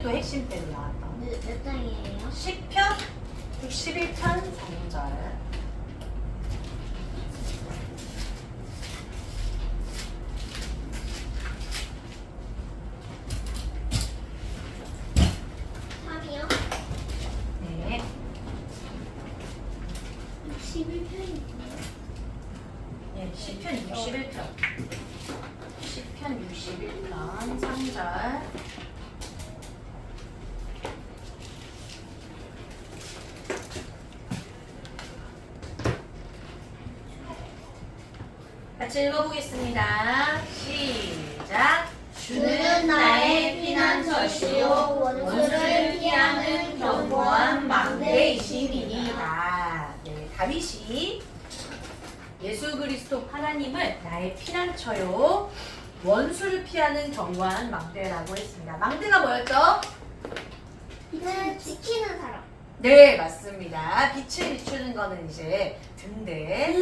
또 핵심 때로 나왔던 몇, 몇 장이에요? 10편 61편 3절 삼이요? 네. 11편이요? 네, 10편 61편 10편 61편 3절 같이 읽어보겠습니다. 시작. 주는 나의 피난처시요 원수를 피하는 견고한 망대이심이니이다. 네, 다윗이 예수 그리스도 하나님을 나의 피난처요 원수를 피하는 견고한 망대라고 했습니다. 망대가 뭐였죠? 빛을 지키는 사람 네, 맞습니다. 빛을 비추는 거는 이제 등대.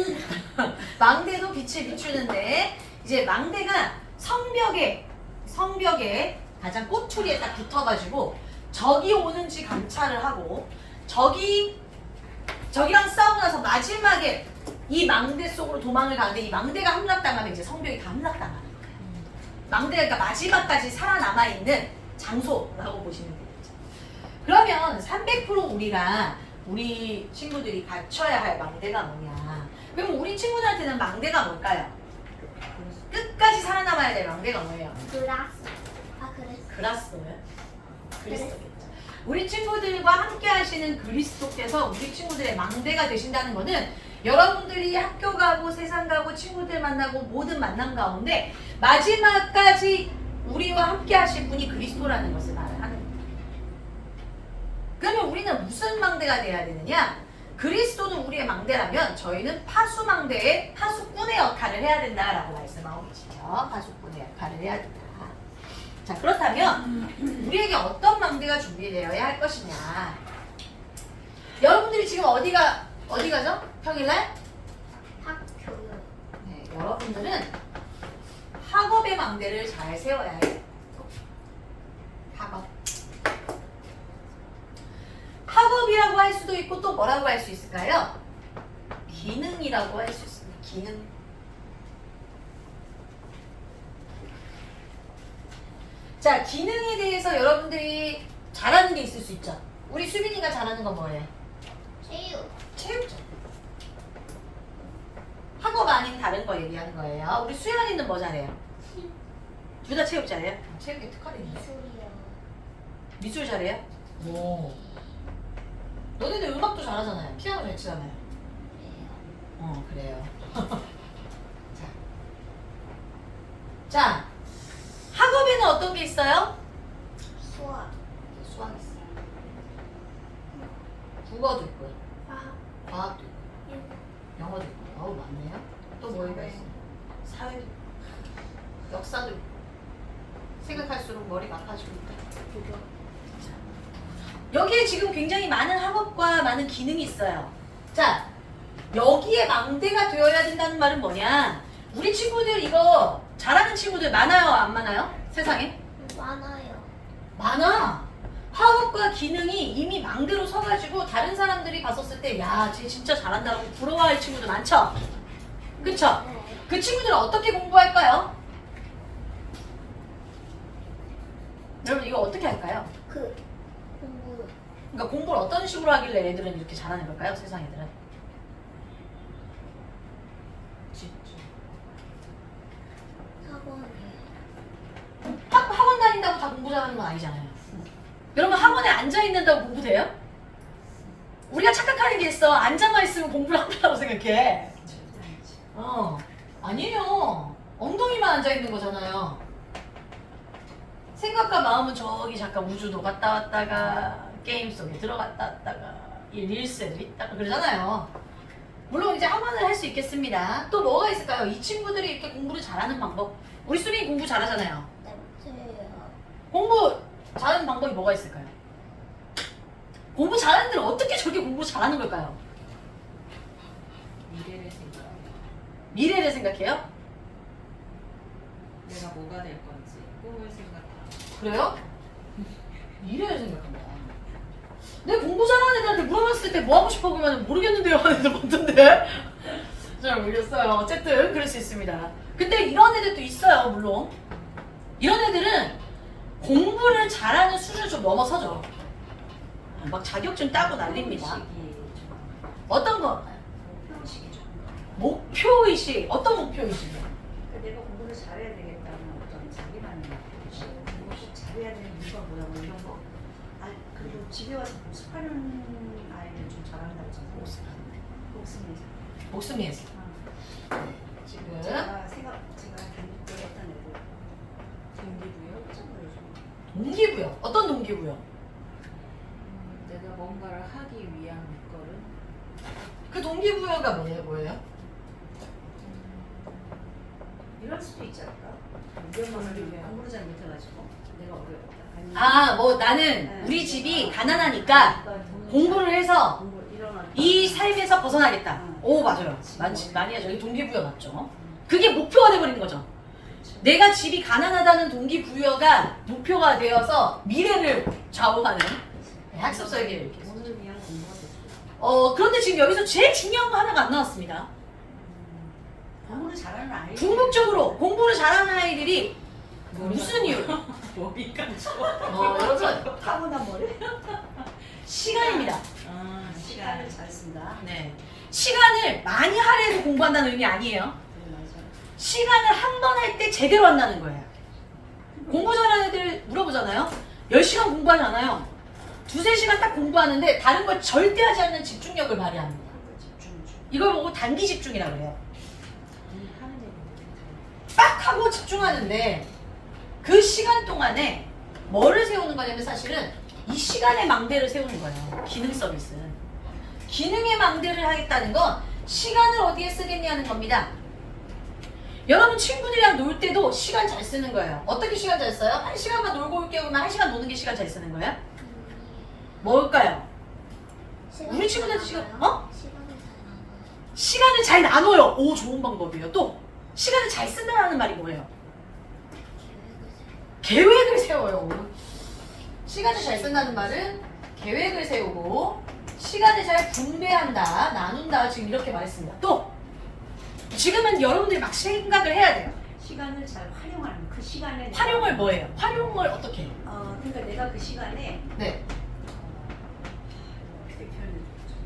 망대도 빛을 비추는데 이제 망대가 성벽에 성벽에 가장 꼬투리에 딱 붙어가지고 적이 오는지 감찰을 하고 적이 적이랑 싸우고 나서 마지막에 이 망대 속으로 도망을 가는데 이 망대가 함락당하면 이제 성벽이 다 함락당하는 거예요. 망대가 그러니까 마지막까지 살아남아 있는 장소라고 보시면 되겠죠. 그러면 300% 우리가 우리 친구들이 갖춰야 할 망대가 뭐냐? 그럼 우리 친구들한테는 망대가 뭘까요? 끝까지 살아남아야 될 망대가 뭐예요? 글라스 아 그랬어 그라스도요? 그리스도겠죠. 우리 친구들과 함께 하시는 그리스도께서 우리 친구들의 망대가 되신다는 것은 여러분들이 학교 가고 세상 가고 친구들 만나고 모든 만남 가운데 마지막까지 우리와 함께 하실 분이 그리스도라는 것을 말을 하는 거예요. 그러면 우리는 무슨 망대가 돼야 되느냐? 그리스도는 우리의 망대라면 저희는 파수망대의 파수꾼의 역할을 해야 된다라고 말씀하고 계시죠. 파수꾼의 역할을 해야 된다. 자 그렇다면 우리에게 어떤 망대가 준비되어야 할 것이냐? 여러분들이 지금 어디가 어디 가죠? 평일날? 학교요 네, 여러분들은 학업의 망대를 잘 세워야 해요. 학업. 학업이라고 할 수도 있고 또 뭐라고 할 수 있을까요? 기능이라고 할 수 있습니다. 기능. 자, 기능에 대해서 여러분들이 잘하는 게 있을 수 있죠. 우리 수빈이가 잘하는 건 뭐예요? 체육 체육죠. 학업 아닌 다른 거 얘기하는 거예요. 우리 수연이는 뭐 잘해요? 둘 다 체육 잘해요? 아, 체육에 특화돼 있네. 미술이요 미술 잘해요? 오. 너네들 음악도 잘하잖아요. 피아노 잘 치잖아요. 어, 그래요. 자. 자, 학업에는 어떤 게 있어요? 수학 수학 있어요. 국어도 있고요. 과학 과학도 있고. 영어도 있고. 어우, 많네요. 또 뭐가 있어요? 사회도 있고. 역사도 있고. 생각할수록 머리가 아파지고 있다. 여기에 지금 굉장히 많은 학업과 많은 기능이 있어요. 자, 여기에 망대가 되어야 된다는 말은 뭐냐? 우리 친구들 이거 잘하는 친구들 많아요, 안 많아요? 세상에? 많아요 많아. 학업과 기능이 이미 망대로 서가지고 다른 사람들이 봤었을 때, 야, 쟤 진짜 잘한다고 부러워할 친구들 많죠? 그쵸? 네. 그 친구들은 어떻게 공부할까요? 여러분, 이거 어떻게 할까요? 그 공부 그러니까 공부를 어떤 식으로 하길래 애들은 이렇게 잘하는 걸까요? 세상 애들은? 학, 학원 다닌다고 다 공부 잘하는 건 아니잖아요. 여러분 학원에 앉아 있는다고 공부 돼요? 우리가 착각하는 게 있어. 앉아만 있으면 공부를 한다고 생각해. 어, 아니에요. 엉덩이만 앉아 있는 거잖아요. 생각과 마음은 저기 잠깐 우주도 갔다 왔다가 게임 속에 들어갔다 왔다가 이 릴스에도 있다가 그러잖아요. 물론 이제 학원을 할 수 있겠습니다. 또 뭐가 있을까요? 이 친구들이 이렇게 공부를 잘하는 방법. 우리 수빈이 공부 잘하잖아요. 네 공부 잘하는 방법이 뭐가 있을까요? 공부 잘하는 애들 어떻게 저렇게 공부 잘하는 걸까요? 미래를 생각해요. 미래를 생각해요? 내가 뭐가 될 건지 꿈을 생각하고 그래요? 미래를 생각한다. 내 공부 잘하는 애들한테 물어봤을 때 뭐 하고 싶어 그러면 모르겠는데요 하는 애들 많던데. 잘 모르겠어요. 어쨌든 그럴 수 있습니다. 근데 이런 애들도 있어요, 물론. 이런 애들은 공부를 잘하는 수준을 좀 넘어서죠. 막 자격증 따고 난립니다. 어떤 거? 형식이죠. 목표의식. 어떤 목표의식이요? 그러니까 내가 공부를 잘해야 되겠다는 어떤 자기만의 의식, 공부 꼭 잘해야 되는 이유가 뭐야 뭐 이런 거. 아 그리고 집에 와서 복습하는 아이들 좀 잘한다고 저는 복습이죠. 목숨이 있어. 지금. 제가 생각 제가 다닐 때 어떤 애들 동기부여 깜짝 놀라죠. 동기부여. 어떤 동기부여? 음, 내가 뭔가를 하기 위한 거를 그 동기부여가 뭐예요? 뭐예요? 이럴 수도 있지 않을까? 우리 엄마는 공부를 잘 못해가지고 내가 어려웠다. 아니면 아, 뭐 나는 네. 우리 집이 가난하니까 그러니까 공부를 해서 공부 일어나 이 삶에서 벗어나겠다. 오, 맞아요. 많지, 많이 하죠. 이 동기부여 맞죠? 그게 목표가 돼버린 거죠. 내가 집이 가난하다는 동기부여가 목표가 되어서 미래를 좌우하는 학습 설계를 이렇게 했어요. 오늘 위한 공부가 됐죠. 어, 그런데 지금 여기서 제일 중요한 거 하나가 안 나왔습니다. 공부를 잘하는 아이 궁극적으로 공부를 잘하는 아이들이 무슨 이유로? 머리가 어, 여러분, 타고난 머리 시간입니다. 아, 시간을 잘 쓴다 네. 시간을 많이 할애해서 공부한다는 의미 아니에요. 시간을 한 번 할 때 제대로 한다는 거예요. 공부 잘하는 애들 물어보잖아요. 10시간 공부하잖아요. 두세 시간 딱 공부하는데 다른 걸 절대 하지 않는 집중력을 발휘합니다. 이걸 보고 단기 집중이라고 얘기 딱 하고 집중하는데 그 시간 동안에 뭐를 세우는 거냐면 사실은 이 시간의 망대를 세우는 거예요. 기능 서비스는. 기능의 망대를 하겠다는 건 시간을 어디에 쓰겠냐는 겁니다. 여러분 친구들이랑 놀 때도 시간 잘 쓰는 거예요. 어떻게 시간 잘 써요? 한 시간만 놀고 올게요 그러면 한 시간 노는 게 시간 잘 쓰는 거예요? 뭘까요? 우리 친구들한테 시간- 어? 시간을 잘 나눠요. 시간을 잘 나눠요. 오 좋은 방법이에요. 또 시간을 잘 쓴다는 말이 뭐예요? 계획을 세워요. 시간을 잘 쓴다는 말은 계획을 세우고 시간을 잘 분배한다, 나눈다 지금 이렇게 말했습니다. 또 지금은 여러분들이 막 생각을 해야 돼요. 시간을 잘 활용하는 그 시간에 내가- 활용을 뭐예요? 활용을 어떻게 해요? 어 그러니까 내가 그 시간에 네. 어떻게 표현해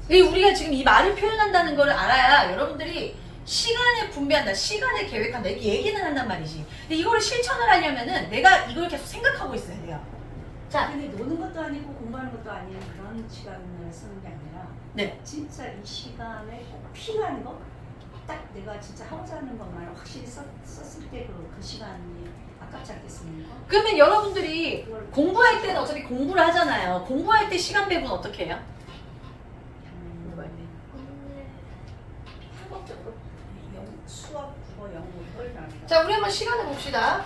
이 우리가 지금 이 말을 표현한다는 걸 알아야 여러분들이 시간을 분배한다, 시간을 계획한다 이렇게 얘기는 한단 말이지. 근데 이거를 실천을 하려면은 내가 이걸 계속 생각하고 있어야 돼요. 자, 근데 노는 것도 아니고 공부하는 것도 아닌 그런 시간을 쓰는 게 아니라 네. 진짜 이 시간에 꼭 필요한 거? 딱 내가 진짜 하고자 하는 것만 확실히 썼, 썼을 때 그 그 시간이 아깝지 않겠습니까? 그러면 여러분들이 공부할 때는 어차피 공부를 하잖아요. 공부할 때 시간 배분 어떻게 해요? 음, 공부할 때. 오늘 학업적으로 영, 수학, 국어, 영어 이걸 나눈다. 자, 우리 한번 시간을 봅시다.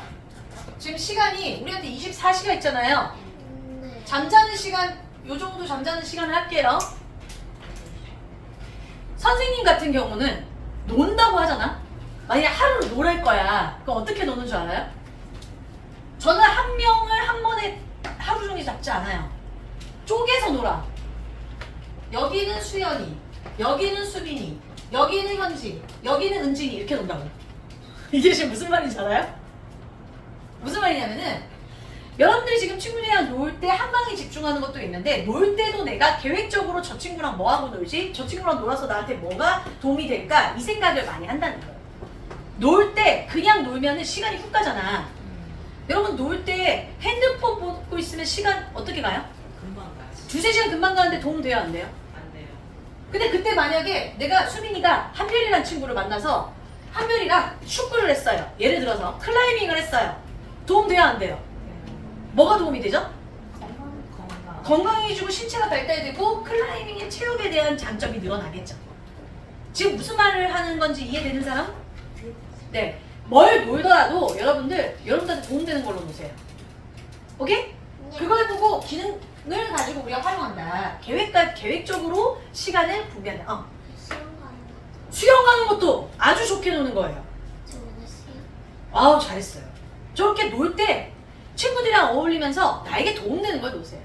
지금 시간이 우리한테 24시가 있잖아요. 네. 잠자는 시간, 요 정도 잠자는 시간을 할게요. 선생님 같은 경우는 논다고 하잖아? 만약에 하루를 놀을 거야. 그럼 어떻게 노는 줄 알아요? 저는 한 명을 한 번에 하루 종일 잡지 않아요. 쪼개서 놀아. 여기는 수연이, 여기는 수빈이, 여기는 현지, 여기는 은진이 이렇게 논다고. 이게 지금 무슨 말인지 알아요? 무슨 말이냐면은 여러분들이 지금 친구들이랑 놀 때 한 방에 집중하는 것도 있는데 놀 때도 내가 계획적으로 저 친구랑 뭐 하고 놀지? 저 친구랑 놀아서 나한테 뭐가 도움이 될까? 이 생각을 많이 한다는 거예요. 놀 때 그냥 놀면은 시간이 훅 가잖아. 여러분 놀 때 핸드폰 보고 있으면 시간 어떻게 가요? 금방 가지. 두세 시간 금방 가는데 도움 돼요 안 돼요? 안 돼요. 근데 그때 만약에 내가 수빈이가 한별이라는 친구를 만나서 한별이랑 축구를 했어요. 예를 들어서 클라이밍을 했어요. 도움 돼요 안 돼요? 뭐가 도움이 되죠? 건강, 건강. 건강해지고 신체가 발달되고 클라이밍의 체력에 대한 장점이 늘어나겠죠. 지금 무슨 말을 하는 건지 이해되는 사람? 네. 뭘 놀더라도 여러분들 여러분들한테 도움되는 걸로 노세요. 오케이? 그걸 보고 기능을 가지고 우리가 활용한다. 계획과 계획적으로 시간을 분배한다. 어. 수영 가는 것도 아주 좋게 노는 거예요. 아우 잘했어요. 저렇게 놀 때 친구들이랑 어울리면서 나에게 도움되는 걸 놓으세요.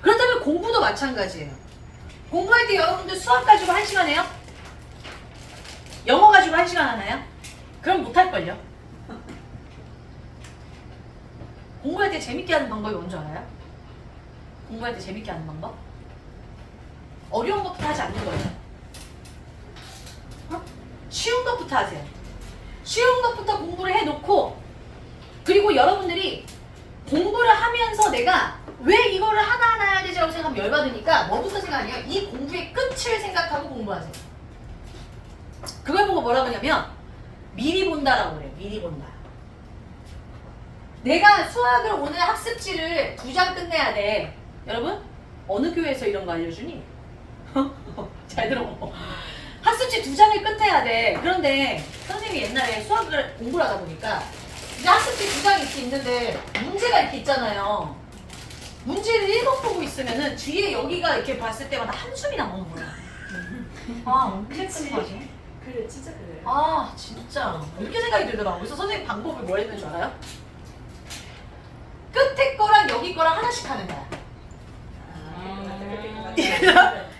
그렇다면 공부도 마찬가지예요. 공부할 때 여러분들 수학 가지고 한 시간 해요? 영어 가지고 한 시간 하나요? 그럼 못할걸요? 공부할 때 재밌게 하는 방법이 뭔지 알아요? 공부할 때 재밌게 하는 방법? 어려운 것부터 하지 않는 거예요. 어? 쉬운 것부터 하세요. 쉬운 것부터 공부를 해놓고 그리고 여러분들이 공부를 하면서 내가 왜 이거를 하나하나 해야 되지라고 생각하면 열받으니까 뭐부터 생각하냐 이 공부의 끝을 생각하고 공부하세요. 그걸 보고 뭐라고 하냐면 미리 본다라고 그래요. 미리 본다. 내가 수학을 오늘 학습지를 두 장 끝내야 돼. 여러분 어느 교회에서 이런 거 알려주니? 잘 들어. 학습지 두 장을 끝내야 돼. 그런데 선생님이 옛날에 수학을 공부를 하다 보니까 이제 학습지 두 장이 이렇게 있는데 문제가 이렇게 있잖아요. 문제를 일곱 보고 있으면은 뒤에 여기가 이렇게 봤을 때마다 한숨이 나오는 거야. 아, 그치. 어떻게 그래 진짜 그래. 아, 진짜. 이렇게 생각이 들더라고요. 그래서 선생님 방법을 뭐 했는 줄 알아요? 끝에 거랑 여기 거랑 하나씩 하는 거야.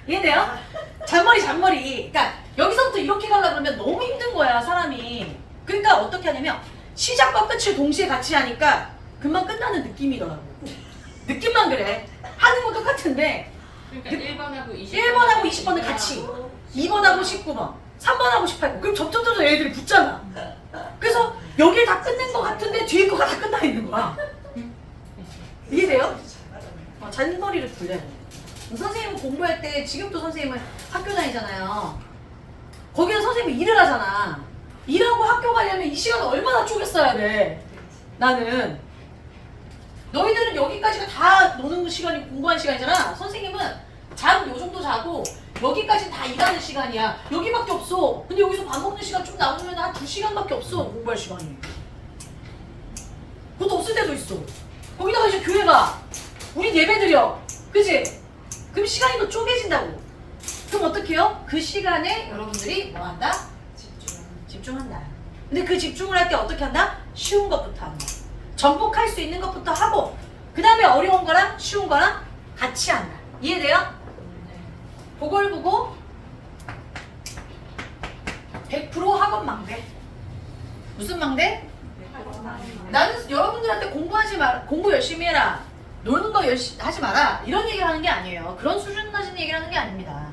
이해돼요? 잔머리 잔머리. 그러니까 여기서부터 이렇게 가려 그러면 너무 힘든 거야 사람이. 그러니까 어떻게 하냐면 시작과 끝을 동시에 같이 하니까 금방 끝나는 느낌이더라고. 느낌만 그래. 하는 건 똑같은데 그러니까 1번하고 20번 1번하고 20번을 같이 2번하고 19번 3번하고 18번 그럼 점점 점점 얘들이 붙잖아. 그래서 여길 다 끝낸 것 같은데 뒤에 거가 다 끝나 있는 거야. 이해돼요? 어, 잔머리를 굴려야 돼. 선생님은 공부할 때 지금도 선생님은 학교 다니잖아요. 거기서 선생님이 일을 하잖아. 일하고 학교 가려면 이 시간을 얼마나 쪼갰어야 돼. 나는. 너희들은 여기까지가 다 노는 시간이 공부하는 시간이잖아. 선생님은 잠 요 정도 자고 여기까지 다 일하는 시간이야. 여기밖에 없어. 근데 여기서 밥 먹는 시간 좀 나오면 한 두 시간밖에 없어. 공부할 시간이. 그것도 없을 때도 있어. 거기다가 이제 교회 가. 우리 예배 드려. 그지? 그럼 시간이 더 쪼개진다고. 그럼 어떻게 해요? 그 시간에 여러분들이 뭐 한다? 집중. 집중한다. 근데 그 집중을 할 때 어떻게 한다? 쉬운 것부터 한다. 전복할 수 있는 것부터 하고, 그 다음에 어려운 거랑 쉬운 거랑 같이 한다. 이해돼요? 그걸 보고 100% 학원 망대. 무슨 망대? 나는 여러분들한테 공부하지 마, 공부 열심히 해라. 노는 거 열심히 하지 마라. 이런 얘기를 하는 게 아니에요. 그런 수준 낮은 얘기를 하는 게 아닙니다.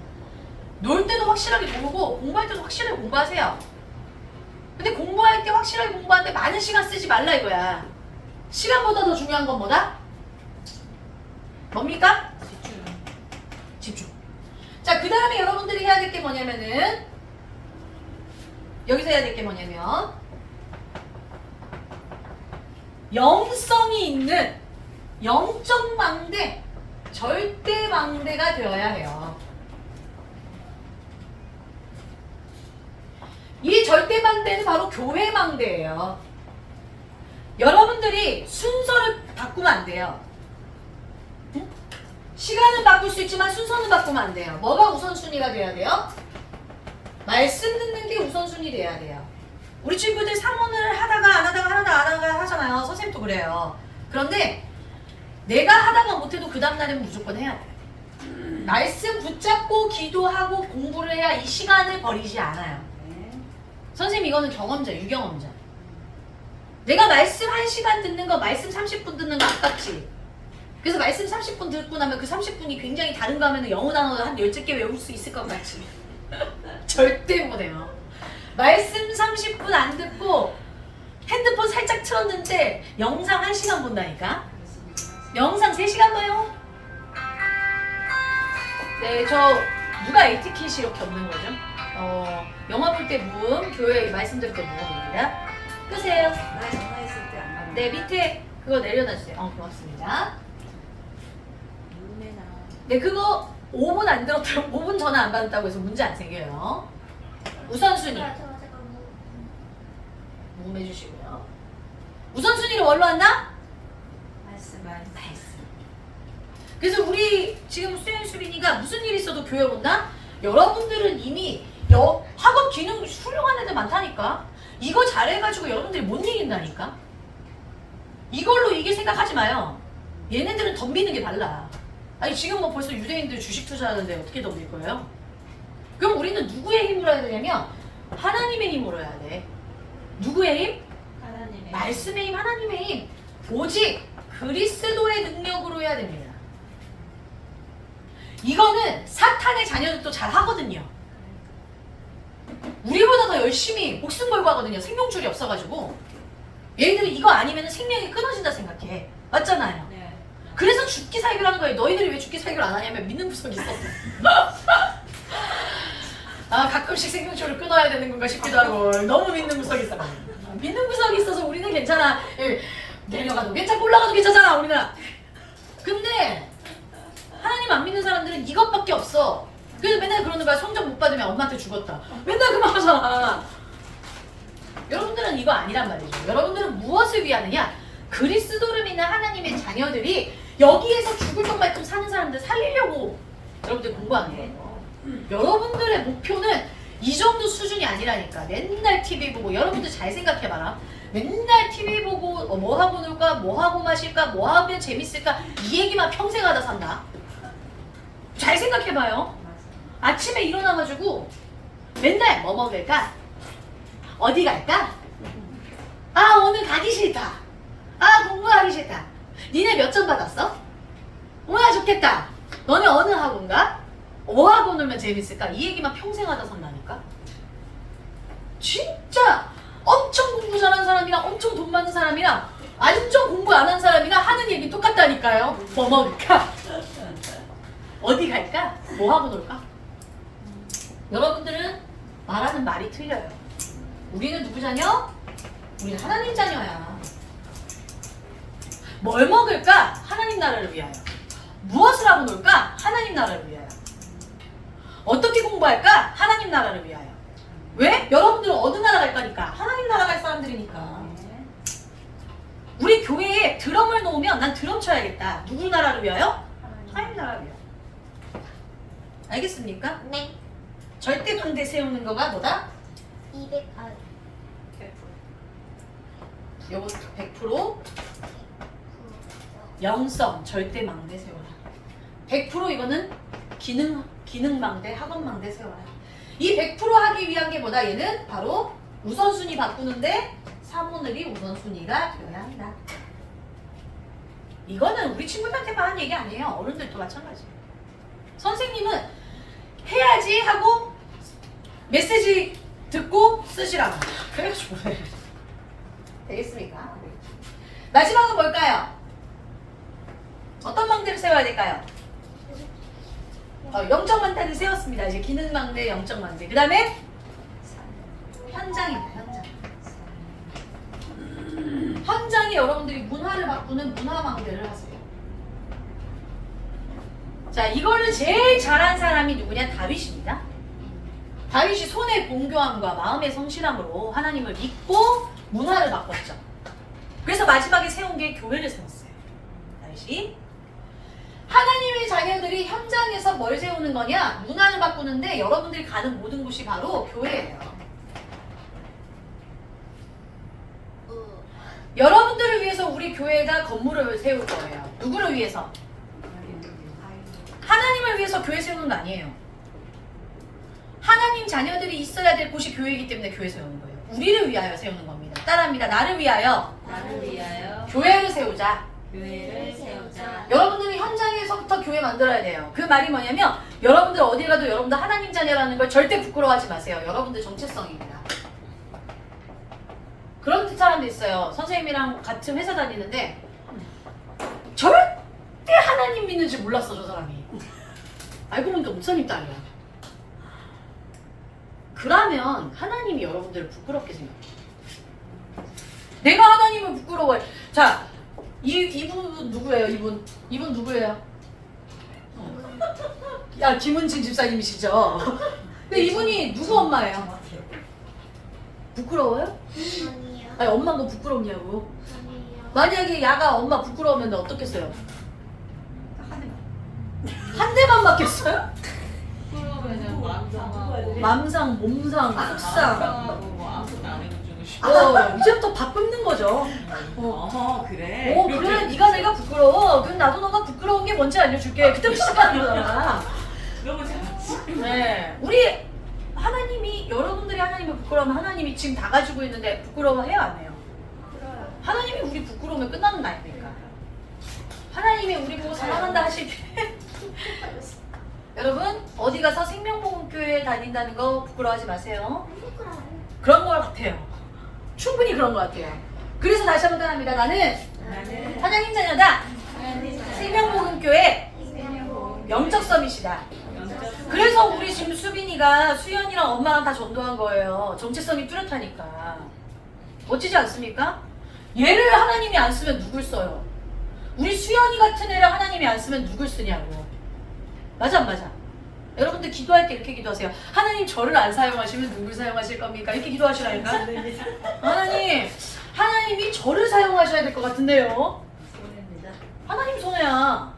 놀 때도 확실하게 놀고 공부할 때도 확실하게 공부하세요. 근데 공부할 때 확실하게 공부하는데 많은 시간 쓰지 말라 이거야. 시간보다 더 중요한 건 뭐다? 뭡니까? 집중 집중. 자, 그 다음에 여러분들이 해야 될 게 뭐냐면은 여기서 해야 될 게 뭐냐면 영성이 있는 영적 망대, 절대 망대가 되어야 해요. 이 절대 망대는 바로 교회 망대예요. 여러분들이 순서를 바꾸면 안 돼요. 응? 시간은 바꿀 수 있지만 순서는 바꾸면 안 돼요. 뭐가 우선순위가 돼야 돼요? 말씀 듣는 게 우선순위 돼야 돼요. 우리 친구들 상원을 하다가 안 하다가 하다가 안 하다가 하잖아요. 선생님도 그래요. 그런데 내가 하다가 못해도 그 다음날에는 무조건 해야 돼. 말씀 붙잡고 기도하고 공부를 해야 이 시간을 버리지 않아요. 네. 선생님 이거는 경험자, 유경험자. 내가 말씀 1시간 듣는 거, 말씀 30분 듣는 거 아깝지? 그래서 말씀 30분 듣고 나면 그 30분이 굉장히 다른가 하면 영어 단어를 한 10개 외울 수 있을 것 같지? 절대 못해요. 말씀 30분 안 듣고 핸드폰 살짝 틀었는데 영상 1시간 본다니까? 영상 3시간 봐요? 네, 저 누가 에티켓이 이렇게 없는 거죠? 어, 영화 볼 때 무음, 교회 말씀 들을 때 무음입니다. 끄세요. 나 전화했을 때 안 가는. 네, 밑에 그거 내려놔 주세요. 어, 고맙습니다. 눈매나 네, 그거 5분 안 들었다고 5분 전화 안 받았다고 해서 문제 안 생겨요. 우선순위 아, 저 잠깐 뭐 무음해 주시고요. 우선순위를 뭘로 한다? 말씀 말씀. 그래서 우리 지금 수현 수빈이가 무슨 일 있어도 교회 온다? 여러분들은 이미 여, 학업 기능 훌륭한 애들 많다니까. 이거 잘해가지고 여러분들이 못 이긴다니까. 이걸로 이게 생각하지 마요. 얘네들은 덤비는 게 달라. 아니 지금 뭐 벌써 유대인들 주식 투자하는데 어떻게 덤빌 거예요? 그럼 우리는 누구의 힘으로 해야 되냐면 하나님의 힘으로 해야 돼. 누구의 힘? 하나님의 말씀의 힘, 하나님의 힘. 오직 그리스도의 능력으로 해야 됩니다. 이거는 사탄의 자녀들도 잘 하거든요. 열심히 목숨 걸고 하거든요. 생명줄이 없어가지고. 얘들이 이거 아니면 생명이 끊어진다 생각해. 맞잖아요. 네. 그래서 죽기 살기를 하는 거예요. 너희들이 왜 죽기 살기를 안 하냐면 믿는 구석이 있었어. 아 가끔씩 생명줄을 끊어야 되는 건가 싶기도 하고 너무 믿는 구석이 있어. 믿는 구석이 있어서 우리는 괜찮아. 예, 내려가도 괜찮고 올라가도 괜찮잖아 우리는. 근데 하나님 안 믿는 사람들은 이것밖에 없어. 그래서 맨날 그러는 거야. 성적 못 받으면 엄마한테 죽었다. 맨날 그 말 하잖아. 여러분들은 이거 아니란 말이죠. 여러분들은 무엇을 위하느냐? 그리스도를 믿는 하나님의 자녀들이 여기에서 죽을 것만큼 사는 사람들 살리려고 여러분들 공부하는 거예요. 여러분들의 목표는 이 정도 수준이 아니라니까. 맨날 TV 보고 여러분들 잘 생각해봐라. 맨날 TV 보고 어, 뭐 하고 놀까, 뭐 하고 마실까, 뭐 하면 재밌을까 이 얘기만 평생 하다 산다. 잘 생각해봐요. 아침에 일어나가지고 맨날 뭐 먹을까? 어디 갈까? 아 오늘 가기 싫다. 아 공부하기 싫다. 니네 몇 점 받았어? 와 좋겠다. 너네 어느 학원가? 뭐 하고 놀면 재밌을까? 이 얘기만 평생 하다 산다니까. 진짜 엄청 공부 잘하는 사람이랑 엄청 돈 많은 사람이랑 완전 공부 안 한 사람이랑 하는 얘기 똑같다니까요. 뭐 먹을까? 어디 갈까? 뭐 하고 놀까? 여러분들은 말하는 말이 틀려요. 우리는 누구 자녀? 우리는 하나님 자녀야. 뭘 먹을까? 하나님 나라를 위하여. 무엇을 하고 놀까? 하나님 나라를 위하여. 어떻게 공부할까? 하나님 나라를 위하여. 왜? 여러분들은 어느 나라 갈 거니까? 하나님 나라 갈 사람들이니까. 네. 우리 교회에 드럼을 놓으면 난 드럼 쳐야겠다. 누구 나라를 위하여? 하나님 나라를 위하여. 알겠습니까? 네. 절대 반대 세우는 거가 뭐다? 200, 아, 요거 100% 영성 절대 망대 세워라. 100% 이거는 기능 기능 망대 학원 망대 세워라. 이 100% 하기 위한 게 뭐다? 얘는 바로 우선순위 바꾸는데 사문을이 우선순위가 되어야 한다. 이거는 우리 친구들한테만 하는 얘기 아니에요. 어른들도 마찬가지. 선생님은 해야지 하고 메시지 듣고 쓰시라고. 그래가지고 왜? 되겠습니까? 마지막은 뭘까요? 어떤 망대를 세워야 될까요? 어, 영적 망대를 세웠습니다. 이제 기능 망대, 영적 망대. 그 다음에 현장입니다. 현장. 현장에 여러분들이 문화를 바꾸는 문화 망대를 하세요. 자, 이거를 제일 잘한 사람이 누구냐? 다윗입니다. 다윗이 손의 공교함과 마음의 성실함으로 하나님을 믿고 문화를 바꿨죠. 그래서 마지막에 세운 게 교회를 세웠어요. 다윗이 하나님의 자녀들이 현장에서 뭘 세우는 거냐? 문화를 바꾸는데 여러분들이 가는 모든 곳이 바로 교회예요. 으, 여러분들을 위해서 우리 교회가 건물을 세울 거예요. 누구를 위해서? 하나님을 위해서 교회 세우는 거 아니에요. 하나님 자녀들이 있어야 될 곳이 교회이기 때문에 교회 세우는 거예요. 우리를 위하여 세우는 겁니다. 따라합니다. 나를 위하여 나를 위하여 교회를 세우자. 교회를 세우자. 여러분들이 현장에서부터 교회 만들어야 돼요. 그 말이 뭐냐면 여러분들 어디 가도 여러분들 하나님 자녀라는 걸 절대 부끄러워하지 마세요. 여러분들 정체성입니다. 그런 사람도 있어요. 선생님이랑 같은 회사 다니는데 절대 하나님 믿는 줄 몰랐어 저 사람이. 알고 보니까 목사님 딸이야. 그러면 하나님이 여러분들을 부끄럽게 생각해. 내가 하나님을 부끄러워해. 자, 이 이분 누구예요? 이분 이분 누구예요? 야 김은진 집사님이시죠? 근데 이분이 누구 엄마예요? 부끄러워요? 아니요. 아니 엄마 뭐 부끄럽냐고? 아니요. 만약에 야가 엄마 부끄러우면 어떻겠어요? 한 대만 맞겠어요? 맘상, 몸상, 속상. 뭐 아무것도 안 해주고 어, 이제부터 밥 끊는 거죠. 어, 그래. 오 그래 네가 내가 부끄러워. 그럼 나도 너가 부끄러운 게 뭔지 알려줄게. 그때부터 시작하는 거잖아. 너무 잘하지. 네, 우리 하나님이 여러분들이 하나님을 부끄러우면 하나님이 지금 다 가지고 있는데 부끄러워해요 안 해요? 하나님이 우리 부끄러우면 끝나는 거 아닙니까? 하나님이 우리 보고 사랑한다 하실 때 여러분 어디 가서 생명보험교회 다닌다는 거 부끄러워하지 마세요. 그런 것 같아요. 충분히 그런 것 같아요. 그래서 다시 한번 따라합니다. 나는 나는 하나님 자녀다. 생명보험교회 영적 서밋이다. 그래서 우리 지금 수빈이가 수연이랑 엄마랑 다 전도한 거예요. 정체성이 뚜렷하니까. 멋지지 않습니까? 얘를 하나님이 안 쓰면 누굴 써요? 우리 수연이 같은 애를 하나님이 안 쓰면 누굴 쓰냐고. 맞아, 안 맞아. 여러분들 기도할 때 이렇게 기도하세요. 하나님 저를 안 사용하시면 누굴 사용하실 겁니까? 이렇게 기도하시라니까. 하나님, 하나님이 저를 사용하셔야 될 것 같은데요. 손해입니다. 하나님 손해야.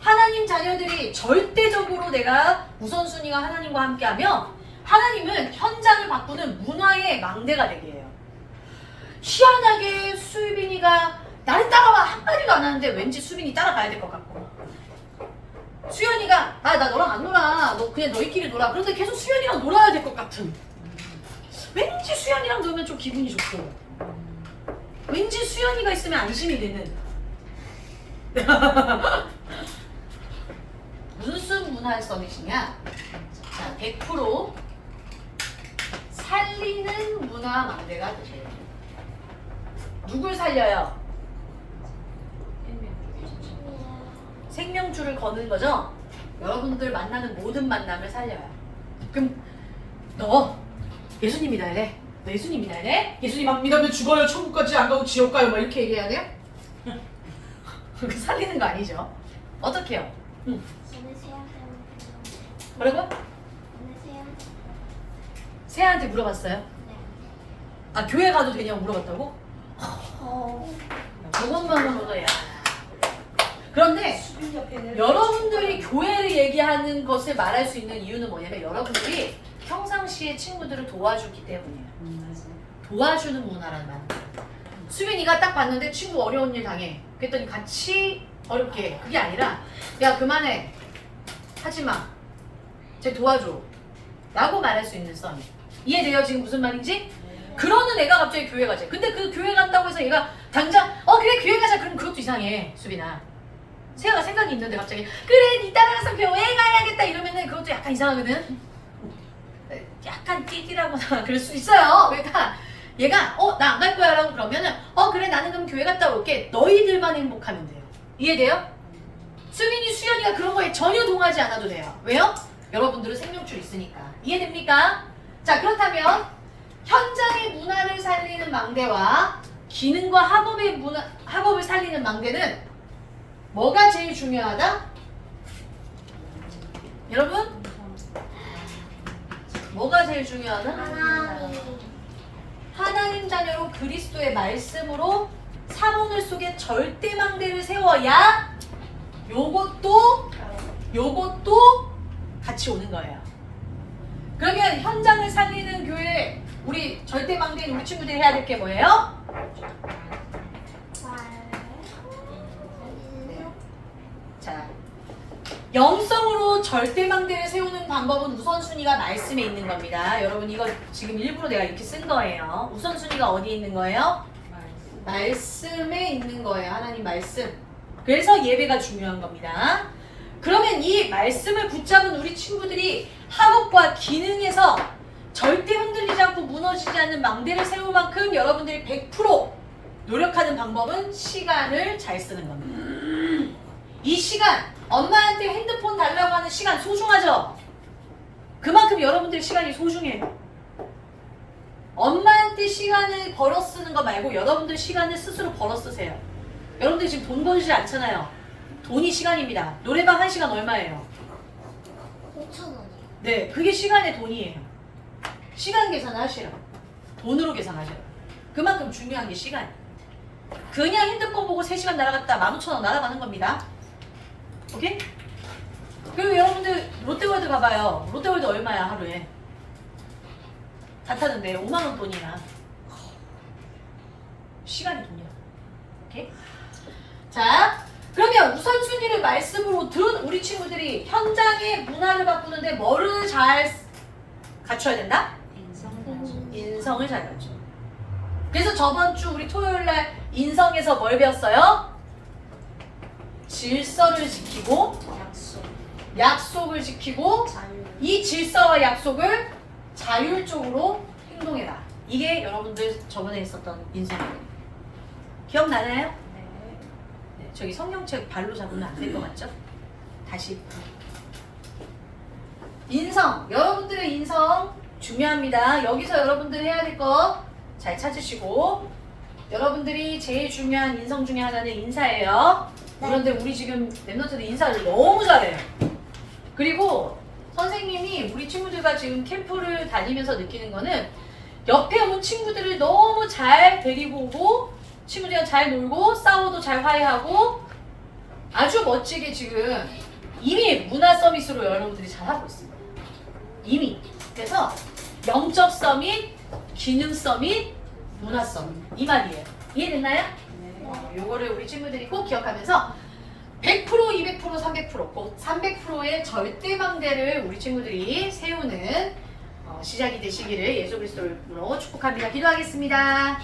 하나님 자녀들이 절대적으로 내가 우선순위가 하나님과 함께하면 하나님은 현장을 바꾸는 문화의 망대가 되게 해요. 희한하게 수빈이가 나를 따라와 한마디도 안 하는데 왠지 수빈이 따라가야 될 것 같고 수연이가 아 나 너랑 안 놀아 너 그냥 너희끼리 놀아 그런데 계속 수연이랑 놀아야 될 것 같은 왠지 수연이랑 놀면 좀 기분이 좋고 왠지 수연이가 있으면 안심이 되는 무슨 문화 서밋이냐? 자, 100% 살리는 문화 망대가 되세요. 누굴 살려요? 생명줄을 거는 거죠? 여러분들 만나는 모든 만남을 살려요. 그럼 너 예수님 믿어야 돼. 너 예수님 믿어야 돼. 예수님 안 믿으면 죽어요. 천국까지 안 가고 지옥 가요. 막 이렇게 얘기해야 돼요? 그 살리는 거 아니죠? 어떻게 해요? 응. 뭐라고? 세아한테 물어봤어요? 아 교회 가도 되냐고 물어봤다고? 그것만으로도 야. 그런데 여러분들이 교회를 얘기하는 것을 말할 수 있는 이유는 뭐냐면 여러분들이 평상시에 친구들을 도와주기 때문이에요. 음. 도와주는 문화라는 말. 수빈이가 딱 봤는데 친구 어려운 일 당해. 그랬더니 같이 어렵게 해. 그게 아니라 야 그만해. 하지 마. 쟤 도와줘. 라고 말할 수 있는 썸이. 이해돼요 지금 무슨 말인지? 그러는 애가 갑자기 교회 가자. 근데 그 교회 간다고 해서 얘가 당장 어 그래 교회 가자. 그럼 그것도 이상해 수빈아. 세아가 생각이 있는데 갑자기 그래 니 따라가서 교회 가야겠다 이러면은 그것도 약간 이상하거든. 약간 띠띠라거나 그럴 수 있어요. 그러니까 얘가 어 나 안 갈 거야 라고 그러면은 어 그래 나는 그럼 교회 갔다 올게. 너희들만 행복하면 돼요. 이해돼요? 수민이 수연이가 그런 거에 전혀 동하지 않아도 돼요. 왜요? 여러분들은 생명줄 있으니까. 이해됩니까? 자 그렇다면 현장의 문화를 살리는 망대와 기능과 학업의 문화 학업을 살리는 망대는 뭐가 제일 중요하다? 여러분 뭐가 제일 중요하다? 하나님 자녀로 그리스도의 말씀으로 사모늘 속에 절대 망대를 세워야 요것도 요것도 같이 오는 거예요. 그러면 현장을 살리는 교회 우리 절대 망대인 우리 친구들이 해야 될 게 뭐예요? 자, 영성으로 절대망대를 세우는 방법은 우선순위가 말씀에 있는 겁니다. 여러분 이거 지금 일부러 내가 이렇게 쓴 거예요. 우선순위가 어디 있는 거예요? 말씀에 있는 거예요. 하나님 말씀. 그래서 예배가 중요한 겁니다. 그러면 이 말씀을 붙잡은 우리 친구들이 학업과 기능에서 절대 흔들리지 않고 무너지지 않는 망대를 세울 만큼 여러분들이 100% 노력하는 방법은 시간을 잘 쓰는 겁니다. 이 시간, 엄마한테 핸드폰 달라고 하는 시간 소중하죠? 그만큼 여러분들 시간이 소중해요. 엄마한테 시간을 벌어 쓰는 거 말고 여러분들 시간을 스스로 벌어 쓰세요. 여러분들 지금 돈 벌지 않잖아요. 돈이 시간입니다. 노래방 한 시간 얼마예요? 5천 원이요. 네, 그게 시간의 돈이에요. 시간 계산하시라. 돈으로 계산하시라. 그만큼 중요한 게 시간. 그냥 핸드폰 보고 3시간 날아갔다 15,000원 날아가는 겁니다. 오케이? 그리고 여러분들 롯데월드 가봐요. 롯데월드 얼마야 하루에? 다 타는데 5만 원 돈이야. 시간이 돈이야. 오케이? 자, 그러면 우선순위를 말씀으로 들은 우리 친구들이 현장의 문화를 바꾸는데 뭐를 잘 갖춰야 된다? 인성을 잘 갖춰. 그래서 저번 주 우리 토요일 날 인성에서 뭘 배웠어요? 질서를 지키고 약속 약속을 지키고 자유 이 질서와 약속을 자율적으로 행동해라. 이게 여러분들 저번에 했었던 인성이에요. 기억나나요? 네. 네, 저기 성경책 발로 잡으면 안 될 것 같죠? 다시. 인성. 여러분들의 인성 중요합니다. 여기서 여러분들 해야 될 거 잘 찾으시고 여러분들이 제일 중요한 인성 중에 하나는 인사예요. 네. 그런데 우리 지금 랩노트들 인사를 너무 잘해요. 그리고 선생님이 우리 친구들과 지금 캠프를 다니면서 느끼는 거는 옆에 온 친구들을 너무 잘 데리고 오고 친구들이랑 잘 놀고 싸워도 잘 화해하고 아주 멋지게 지금 이미 문화 서밋으로 여러분들이 잘 하고 있습니다. 이미 그래서 영적 서밋, 기능 서밋, 문화 서밋 이 말이에요. 이해됐나요? 네. 어, 요거를 우리 친구들이 꼭 기억하면서 100%, 200%, 300%, 곧 300%의 절대망대를 우리 친구들이 세우는 어, 시작이 되시기를 예수 그리스도로 축복합니다. 기도하겠습니다.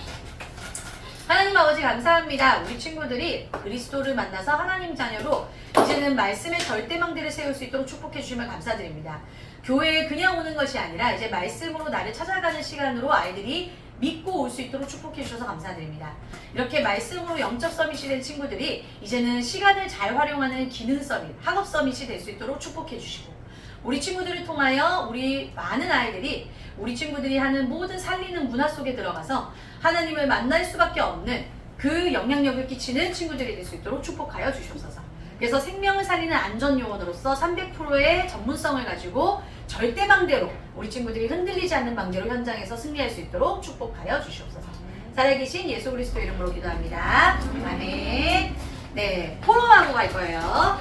하나님 아버지 감사합니다. 우리 친구들이 그리스도를 만나서 하나님 자녀로 이제는 말씀의 절대망대를 세울 수 있도록 축복해 주시면 감사드립니다. 교회에 그냥 오는 것이 아니라 이제 말씀으로 나를 찾아가는 시간으로 아이들이 믿고 올 수 있도록 축복해 주셔서 감사드립니다. 이렇게 말씀으로 영적 서밋이 된 친구들이 이제는 시간을 잘 활용하는 기능 서밋, 학업 서밋이 될 수 있도록 축복해 주시고 우리 친구들을 통하여 우리 많은 아이들이 우리 친구들이 하는 모든 살리는 문화 속에 들어가서 하나님을 만날 수밖에 없는 그 영향력을 끼치는 친구들이 될 수 있도록 축복하여 주시옵소서. 그래서 생명을 살리는 안전 요원으로서 300%의 전문성을 가지고 절대망대로 우리 친구들이 흔들리지 않는 망대로 현장에서 승리할 수 있도록 축복하여 주시옵소서. 살아계신 예수 그리스도 이름으로 기도합니다. 아멘. 네, 포럼하고 갈 거예요.